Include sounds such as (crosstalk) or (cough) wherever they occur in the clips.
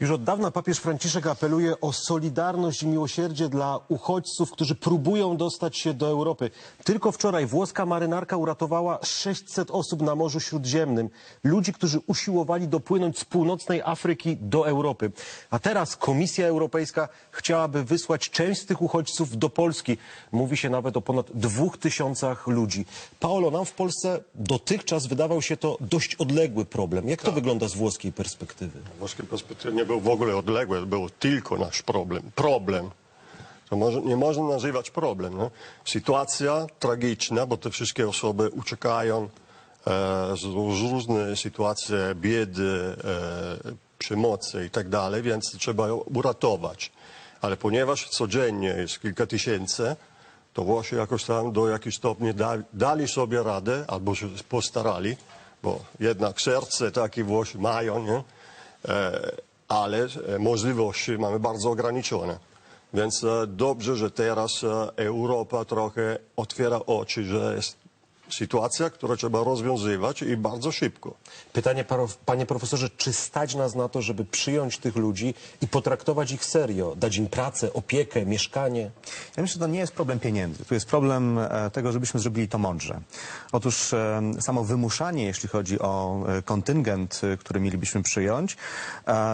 Już od dawna papież Franciszek apeluje o solidarność i miłosierdzie dla uchodźców, którzy próbują dostać się do Europy. Tylko wczoraj włoska marynarka uratowała 600 osób na Morzu Śródziemnym. Ludzi, którzy usiłowali dopłynąć z północnej Afryki do Europy. A teraz Komisja Europejska chciałaby wysłać część z tych uchodźców do Polski. Mówi się nawet o ponad dwóch tysiącach ludzi. Paolo, nam w Polsce dotychczas wydawał się to dość odległy problem. Jak to wygląda z włoskiej perspektywy? włoskiej perspektywy nie był w ogóle odległy, był tylko nasz problem. Problem. To może, nie można nazywać problem. Sytuacja tragiczna, bo te wszystkie osoby uciekają e, z, z różne sytuacje biedy, e, przemocy i tak dalej, więc trzeba uratować. Ale ponieważ codziennie jest kilka tysięcy, to Włosi jakoś tam do jakiegoś stopnia da, dali sobie radę, albo się postarali, bo jednak serce takie Włosi mają, nie? E, ale e, możliwości mamy bardzo ograniczone. Więc e, dobrze, że teraz e, Europa trochę otwiera oczy, że jest sytuacja, którą trzeba rozwiązywać i bardzo szybko. Pytanie, panie profesorze, czy stać nas na to, żeby przyjąć tych ludzi i potraktować ich serio, dać im pracę, opiekę, mieszkanie? Ja myślę, że to nie jest problem pieniędzy. Tu jest problem e, tego, żebyśmy zrobili to mądrze. Otóż e, samo wymuszanie, jeśli chodzi o e, kontyngent, który mielibyśmy przyjąć,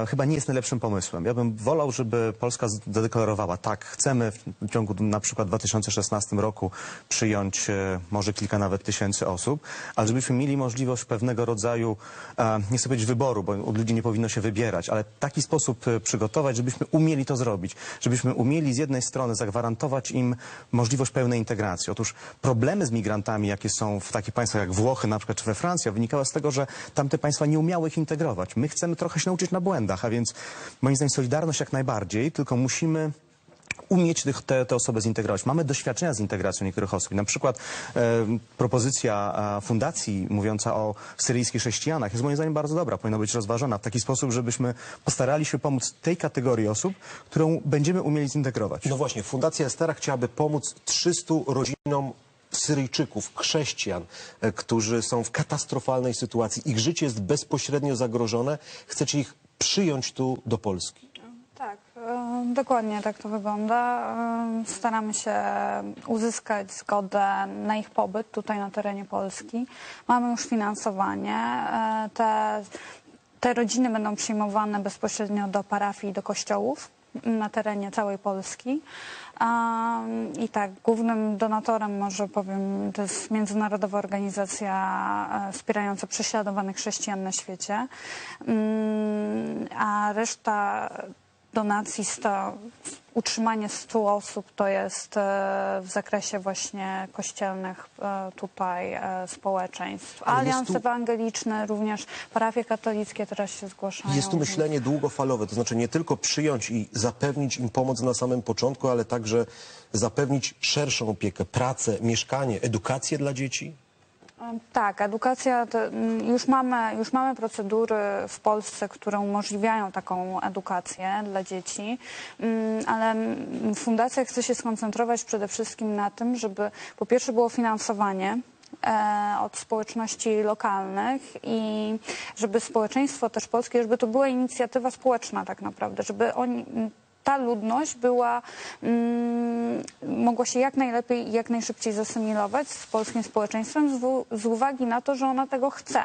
chyba nie jest najlepszym pomysłem. Ja bym wolał, żeby Polska zadeklarowała, tak, chcemy w ciągu na przykład 2016 roku przyjąć może kilka nawet tysięcy osób, ale żebyśmy mieli możliwość pewnego rodzaju, e, nie chcę powiedzieć wyboru, bo od ludzi nie powinno się wybierać, ale taki sposób e, przygotować, żebyśmy umieli to zrobić, żebyśmy umieli z jednej strony zagwarantować im możliwość pełnej integracji. Otóż problemy z migrantami, jakie są w takich państwach jak Włochy na przykład, czy we Francji, wynikały z tego, że tamte państwa nie umiały ich integrować. My chcemy trochę się nauczyć na błędach, a więc moim zdaniem solidarność jak najbardziej, tylko musimy umieć tych, te, te osoby zintegrować. Mamy doświadczenia z integracją niektórych osób. Na przykład e, propozycja fundacji mówiąca o syryjskich chrześcijanach jest moim zdaniem bardzo dobra. Powinna być rozważona w taki sposób, żebyśmy postarali się pomóc tej kategorii osób, którą będziemy umieli zintegrować. No właśnie, Fundacja Estera chciałaby pomóc 300 rodzinom Syryjczyków, chrześcijan, e, którzy są w katastrofalnej sytuacji. Ich życie jest bezpośrednio zagrożone. Chcecie ich przyjąć tu do Polski. Dokładnie tak to wygląda. Staramy się uzyskać zgodę na ich pobyt tutaj na terenie Polski. Mamy już finansowanie. E, Te, te rodziny będą przyjmowane bezpośrednio do parafii i do kościołów na terenie całej Polski. I tak, głównym donatorem, może powiem, to jest międzynarodowa organizacja e, wspierająca prześladowanych chrześcijan na świecie. Mm, a reszta donacji, sto, utrzymanie 100 osób to jest e, w zakresie właśnie kościelnych e, tutaj e, społeczeństw. Alians tu- Ewangeliczny, również parafie katolickie teraz się zgłaszają. Jest tu myślenie długofalowe, to znaczy nie tylko przyjąć i zapewnić im pomoc na samym początku, ale także zapewnić szerszą opiekę, pracę, mieszkanie, edukację dla dzieci? Tak, edukacja, mm, już, mamy, już mamy procedury w Polsce, które umożliwiają taką edukację dla dzieci, Mm, ale mm, fundacja chce się skoncentrować przede wszystkim na tym, żeby po pierwsze było finansowanie e, od społeczności lokalnych i żeby społeczeństwo też polskie, żeby to była inicjatywa społeczna tak naprawdę, żeby oni ta ludność była, mm, mogła się jak najlepiej i jak najszybciej zasymilować z polskim społeczeństwem z, uwagi na to, że ona tego chce.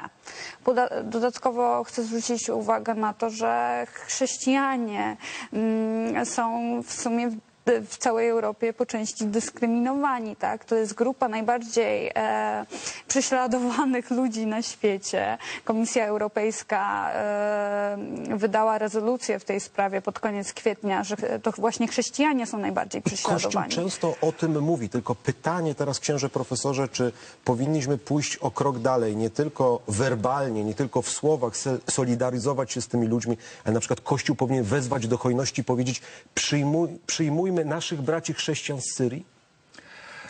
Dodatkowo chcę zwrócić uwagę na to, że chrześcijanie mm, są w sumie w całej Europie po części dyskryminowani, tak? To jest grupa najbardziej e, prześladowanych (laughs) ludzi na świecie. Komisja Europejska e, wydała rezolucję w tej sprawie pod koniec kwietnia, że to właśnie chrześcijanie są najbardziej Kościół prześladowani. często o tym mówi, tylko pytanie teraz, księże profesorze, czy powinniśmy pójść o krok dalej, nie tylko werbalnie, nie tylko w słowach solidaryzować się z tymi ludźmi, ale na przykład Kościół powinien wezwać do hojności, powiedzieć przyjmuj, przyjmujmy naszych braci chrześcijan z Syrii?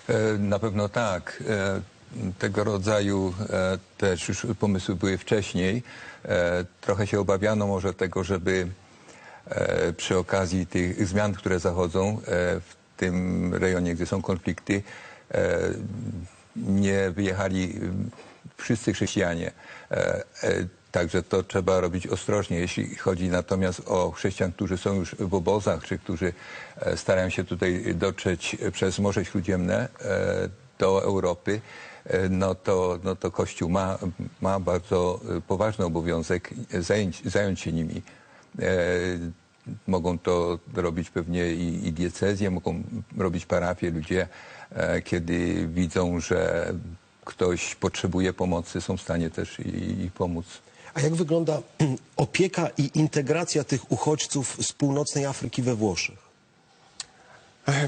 E, Na pewno tak. E, Tego rodzaju e, też już pomysły były wcześniej. Trochę się obawiano może tego, żeby przy okazji tych zmian, które zachodzą w tym rejonie, gdzie są konflikty, nie wyjechali m, wszyscy chrześcijanie. Także to trzeba robić ostrożnie. Jeśli chodzi natomiast o chrześcijan, którzy są już w obozach, czy którzy e, starają się tutaj dotrzeć przez Morze Śródziemne e, do Europy, e, no to, no to Kościół ma, ma bardzo poważny obowiązek zająć, zająć się nimi. Mogą to robić pewnie i, i diecezje, mogą robić parafie. Ludzie, kiedy widzą, że ktoś potrzebuje pomocy, są w stanie też i, i pomóc. A jak wygląda (clears throat) opieka i integracja tych uchodźców z północnej Afryki we Włoszech?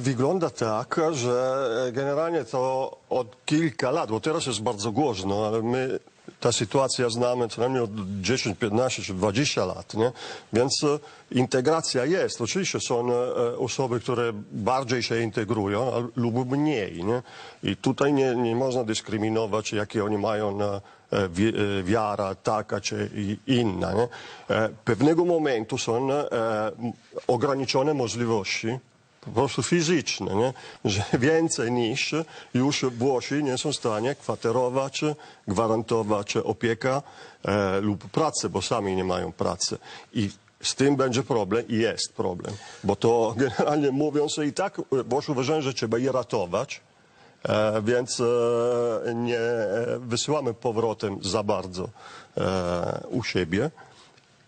Wygląda tak, że generalnie to od kilka lat, bo teraz jest bardzo głośno, ale my ta sytuacja znamy co najmniej od 10, 15 czy 20 lat, nie? Więc e, integracja jest. Oczywiście są e, osoby, które bardziej się integrują lub mniej, nie? I tutaj nie, nie można dyskryminować, jakie oni mają e, e, e, wiara, taka czy inna, nie? E, Pewnego momentu są e, ograniczone możliwości po prostu fizyczne, nie? że więcej niż już Włosi nie są w stanie kwaterować, gwarantować opieka e, lub pracę, bo sami nie mają pracy. I z tym będzie problem i jest problem, bo to (laughs) generalnie mówiąc i tak Włosi uważają, że trzeba je ratować, e, więc e, nie e, wysyłamy powrotem za bardzo e, u siebie.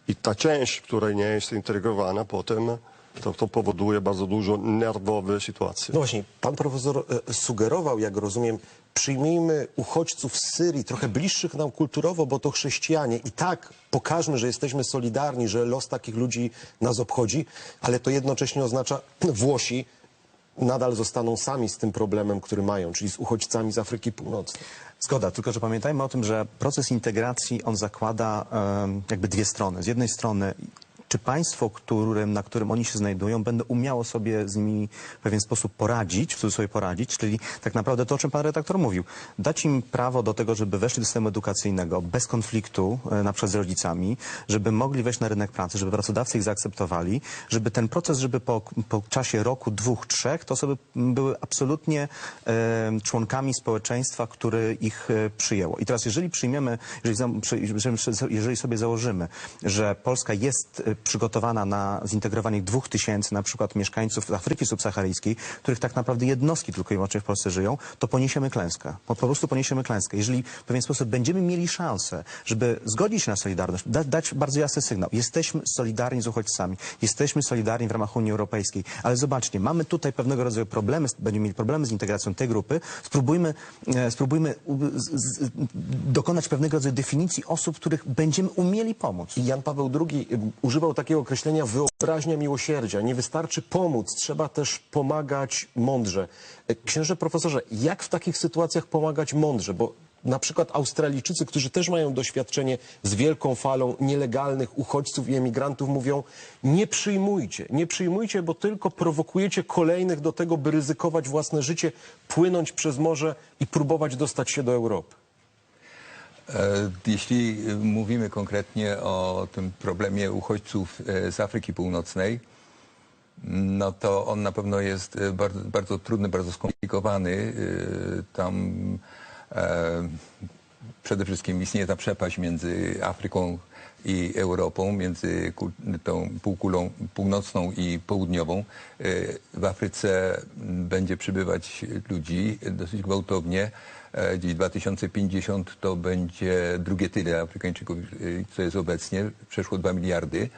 I ta część, która nie jest integrowana potem, to, to powoduje bardzo dużo nerwowe sytuacje. No właśnie, pan profesor e, sugerował, jak rozumiem, przyjmijmy uchodźców z Syrii, trochę bliższych nam kulturowo, bo to chrześcijanie. I tak pokażmy, że jesteśmy solidarni, że los takich ludzi nas obchodzi, ale to jednocześnie oznacza, Włosi nadal zostaną sami z tym problemem, który mają, czyli z uchodźcami z Afryki Północnej. Zgoda, tylko że pamiętajmy o tym, że proces integracji on zakłada em, jakby dwie strony. Z jednej strony czy państwo, którym, na którym oni się znajdują, będą umiało sobie z nimi w pewien sposób poradzić, w cudzysłowie poradzić, czyli tak naprawdę to, o czym pan redaktor mówił. Dać im prawo do tego, żeby weszli do systemu edukacyjnego bez konfliktu, e, na przykład z rodzicami, żeby mogli wejść na rynek pracy, żeby pracodawcy ich zaakceptowali, żeby ten proces, żeby po, po czasie roku, dwóch, trzech, to osoby były absolutnie e, członkami społeczeństwa, które ich e, przyjęło. I teraz jeżeli przyjmiemy, jeżeli, jeżeli sobie założymy, że Polska jest e, przygotowana na dwóch tysięcy na przykład mieszkańców Afryki subsaharyjskiej, których tak naprawdę jednostki tylko i wyłącznie w Polsce żyją, to poniesiemy klęskę. Po, po prostu poniesiemy klęskę. Jeżeli w pewien sposób będziemy mieli szansę, żeby zgodzić się na solidarność, da, dać bardzo jasny sygnał. Jesteśmy solidarni z uchodźcami, jesteśmy solidarni w ramach Unii Europejskiej, ale zobaczcie, mamy tutaj pewnego rodzaju problemy, będziemy mieli problemy z integracją tej grupy, spróbujmy, e, spróbujmy z, z, dokonać pewnego rodzaju definicji osób, których będziemy umieli pomóc. Jan Paweł II y, używał takiego określenia wyobraźnia miłosierdzia. Nie wystarczy pomóc, trzeba też pomagać mądrze. Księże profesorze, jak w takich sytuacjach pomagać mądrze? Bo na przykład Australijczycy, którzy też mają doświadczenie z wielką falą nielegalnych uchodźców i emigrantów, mówią: nie przyjmujcie, nie przyjmujcie, bo tylko prowokujecie kolejnych do tego, by ryzykować własne życie, płynąć przez morze i próbować dostać się do Europy. E, Jeśli e, mówimy konkretnie o tym problemie uchodźców e, z Afryki Północnej, no to on na pewno jest bardzo, bardzo trudny, bardzo skomplikowany. Tam przede wszystkim istnieje ta przepaść między Afryką i Europą, między tą półkulą północną i południową. E, W Afryce będzie przybywać ludzi dosyć gwałtownie. E, Gdzieś 2050 to będzie drugie tyle Afrykańczyków, e, co jest obecnie, przeszło 2 miliardy.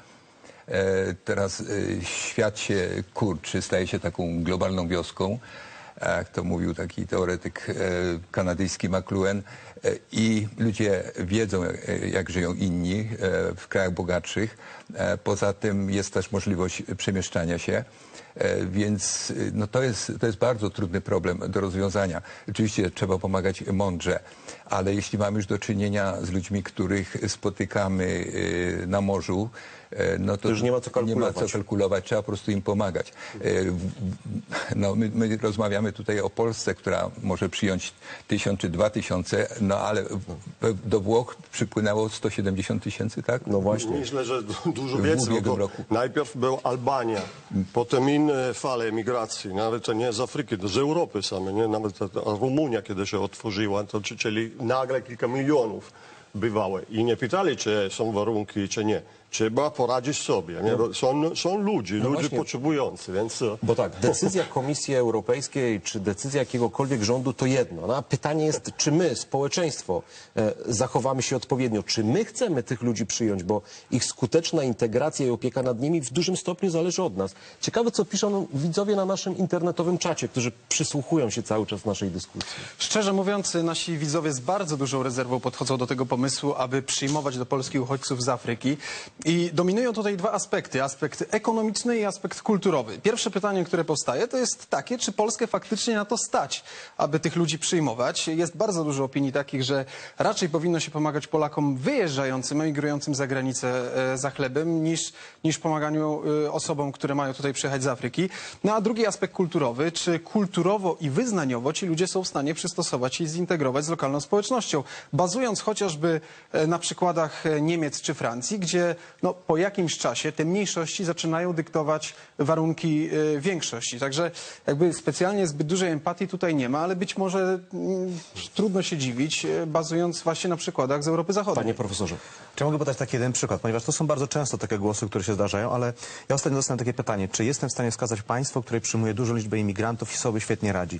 Teraz świat się kurczy, staje się taką globalną wioską, jak to mówił taki teoretyk e, kanadyjski McLuhan. E, I ludzie wiedzą, jak, e, żyją inni e, w krajach bogatszych. E, Poza tym jest też możliwość przemieszczania się. E, Więc no to, jest, to jest bardzo trudny problem do rozwiązania. Oczywiście trzeba pomagać mądrze, ale jeśli mamy już do czynienia z ludźmi, których spotykamy na morzu, e, no to już nie ma co Nie ma kalkulować. co kalkulować, trzeba po prostu im pomagać. E, No, my, my rozmawiamy tutaj o Polsce, która może przyjąć tysiąc czy dwa tysiące, no ale w- do Włoch przypłynęło 170 tysięcy, tak? No właśnie. Myślę, że du- dużo więcej. bo roku. Najpierw była Albania, potem inne fale emigracji, nawet to nie z Afryki, to z Europy samej, nie? nawet Rumunia, kiedy się otworzyła, to, czy- czyli nagle kilka milionów bywały i nie pytali, czy są warunki, czy nie. Trzeba poradzić sobie. Nie? Bo Są, są ludzie, ludzie właśnie. potrzebujący, więc... Bo tak, decyzja Komisji Europejskiej czy decyzja jakiegokolwiek rządu to jedno. No, a pytanie jest, czy my, społeczeństwo, e, zachowamy się odpowiednio. Czy my chcemy tych ludzi przyjąć, bo ich skuteczna integracja i opieka nad nimi w dużym stopniu zależy od nas. Ciekawe, co piszą widzowie na naszym internetowym czacie, którzy przysłuchują się cały czas naszej dyskusji. Szczerze mówiąc, nasi widzowie z bardzo dużą rezerwą podchodzą do tego pomysłu, aby przyjmować do Polski uchodźców z Afryki. I dominują tutaj dwa aspekty. Aspekt ekonomiczny i aspekt kulturowy. Pierwsze pytanie, które powstaje, to jest takie, czy Polskę faktycznie na to stać, aby tych ludzi przyjmować. Jest bardzo dużo opinii takich, że raczej powinno się pomagać Polakom wyjeżdżającym, emigrującym za granicę e, za chlebem, niż, niż pomaganiu e, osobom, które mają tutaj przyjechać z Afryki. No a drugi aspekt kulturowy, czy kulturowo i wyznaniowo ci ludzie są w stanie przystosować się i zintegrować z lokalną społecznością, bazując chociażby e, na przykładach Niemiec czy Francji, gdzie no, po jakimś czasie te mniejszości zaczynają dyktować warunki e, większości. Także jakby specjalnie zbyt dużej empatii tutaj nie ma, ale być może mm, trudno się dziwić, e, bazując właśnie na przykładach z Europy Zachodniej. Panie profesorze. Czy mogę podać taki jeden przykład, ponieważ to są bardzo często takie głosy, które się zdarzają, ale ja ostatnio dostałem takie pytanie, czy jestem w stanie wskazać państwo, które przyjmuje dużą liczbę imigrantów i sobie świetnie radzi?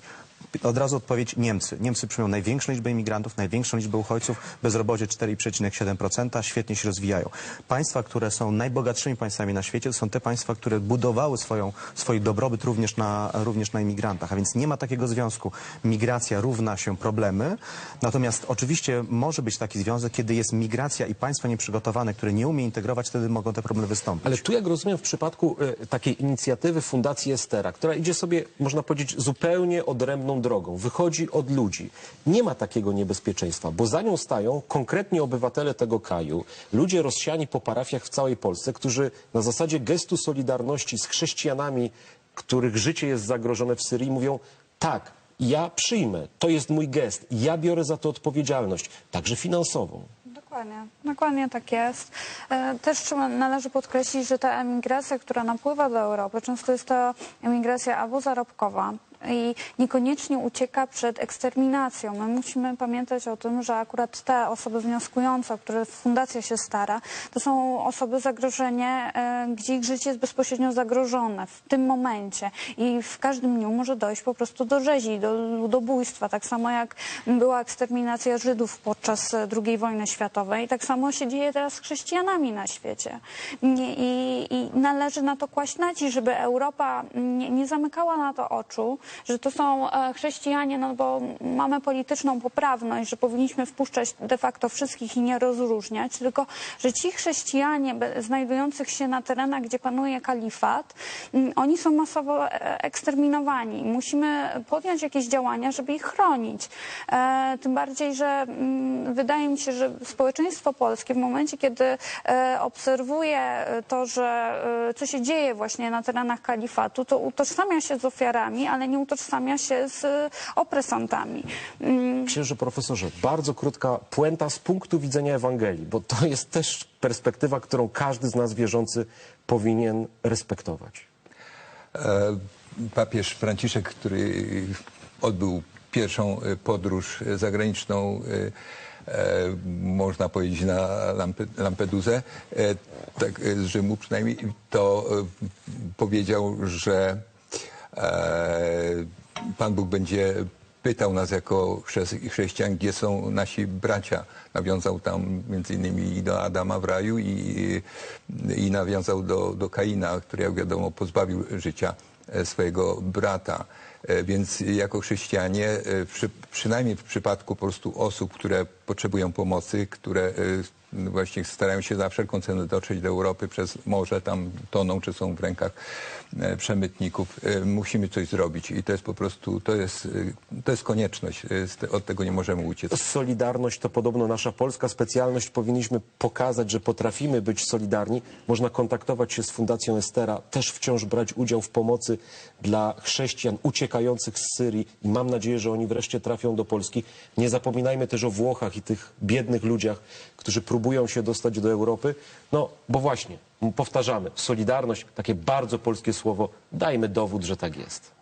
Od razu odpowiedź Niemcy. Niemcy przyjmują największą liczbę imigrantów, największą liczbę uchodźców, bezrobocie 4,7%, świetnie się rozwijają. Państwa, które są najbogatszymi państwami na świecie, to są te państwa, które budowały swoją, swój dobrobyt również na, również na imigrantach, a więc nie ma takiego związku. Migracja równa się problemy, natomiast oczywiście może być taki związek, kiedy jest migracja i państwo nieprzygotowane, które nie umie integrować, wtedy mogą te problemy wystąpić. Ale tu, jak rozumiem, w przypadku e, takiej inicjatywy Fundacji Estera, która idzie sobie, można powiedzieć, zupełnie odrębną drogą, wychodzi od ludzi, nie ma takiego niebezpieczeństwa, bo za nią stają konkretni obywatele tego kraju, ludzie rozsiani po parafiach w całej Polsce, którzy na zasadzie gestu solidarności z chrześcijanami, których życie jest zagrożone w Syrii, mówią tak, ja przyjmę, to jest mój gest, ja biorę za to odpowiedzialność, także finansową. Dokładnie, dokładnie tak jest. E, Też należy podkreślić, że ta emigracja, która napływa do Europy, często jest to emigracja albo zarobkowa i niekoniecznie ucieka przed eksterminacją. My musimy pamiętać o tym, że akurat te osoby wnioskujące, o które fundacja się stara, to są osoby zagrożenie, e, gdzie ich życie jest bezpośrednio zagrożone w tym momencie i w każdym dniu może dojść po prostu do rzezi, do ludobójstwa. Tak samo jak była eksterminacja Żydów podczas e, II wojny światowej, tak samo się dzieje teraz z chrześcijanami na świecie. I, i, należy na to kłaść nacisk, żeby Europa nie, nie zamykała na to oczu, że to są e, chrześcijanie, no bo mamy polityczną poprawność, że powinniśmy wpuszczać de facto wszystkich i nie rozróżniać, tylko że ci chrześcijanie znajdujących się na terenach, gdzie panuje kalifat, oni są masowo e, eksterminowani. Musimy podjąć jakieś działania, żeby ich chronić. E, tym bardziej, że wydaje mi się, że społeczeństwo polskie w momencie, kiedy obserwuje to, że co się dzieje właśnie na terenach kalifatu, to utożsamia się z ofiarami, ale nie utożsamia się z e, opresantami. Mm, Księże profesorze, bardzo krótka puenta z punktu widzenia Ewangelii, bo to jest też perspektywa, którą każdy z nas wierzący powinien respektować. E, Papież Franciszek, który odbył pierwszą e, podróż e, zagraniczną, e, można powiedzieć, na Lampe- Lampedusę, e, tak z Rzymu przynajmniej, to powiedział, że Pan Bóg będzie pytał nas jako chrze- chrześcijan, gdzie są nasi bracia. Nawiązał tam między innymi do Adama w raju i, i nawiązał do, do Kaina, który jak wiadomo pozbawił życia e, swojego brata. E, Więc jako chrześcijanie, e, przy, przynajmniej w przypadku po prostu osób, które potrzebują pomocy, które e, właśnie starają się za wszelką cenę dotrzeć do Europy przez morze, tam toną czy są w rękach przemytników, musimy coś zrobić i to jest po prostu, to jest, to jest konieczność, od tego nie możemy uciec. Solidarność to podobno nasza polska specjalność. Powinniśmy pokazać, że potrafimy być solidarni. Można kontaktować się z Fundacją Estera, też wciąż brać udział w pomocy dla chrześcijan uciekających z Syrii i mam nadzieję, że oni wreszcie trafią do Polski. Nie zapominajmy też o Włochach i tych biednych ludziach, którzy próbują się dostać do Europy. No, bo właśnie, powtarzamy, solidarność, takie bardzo polskie słowo, dajmy dowód, że tak jest.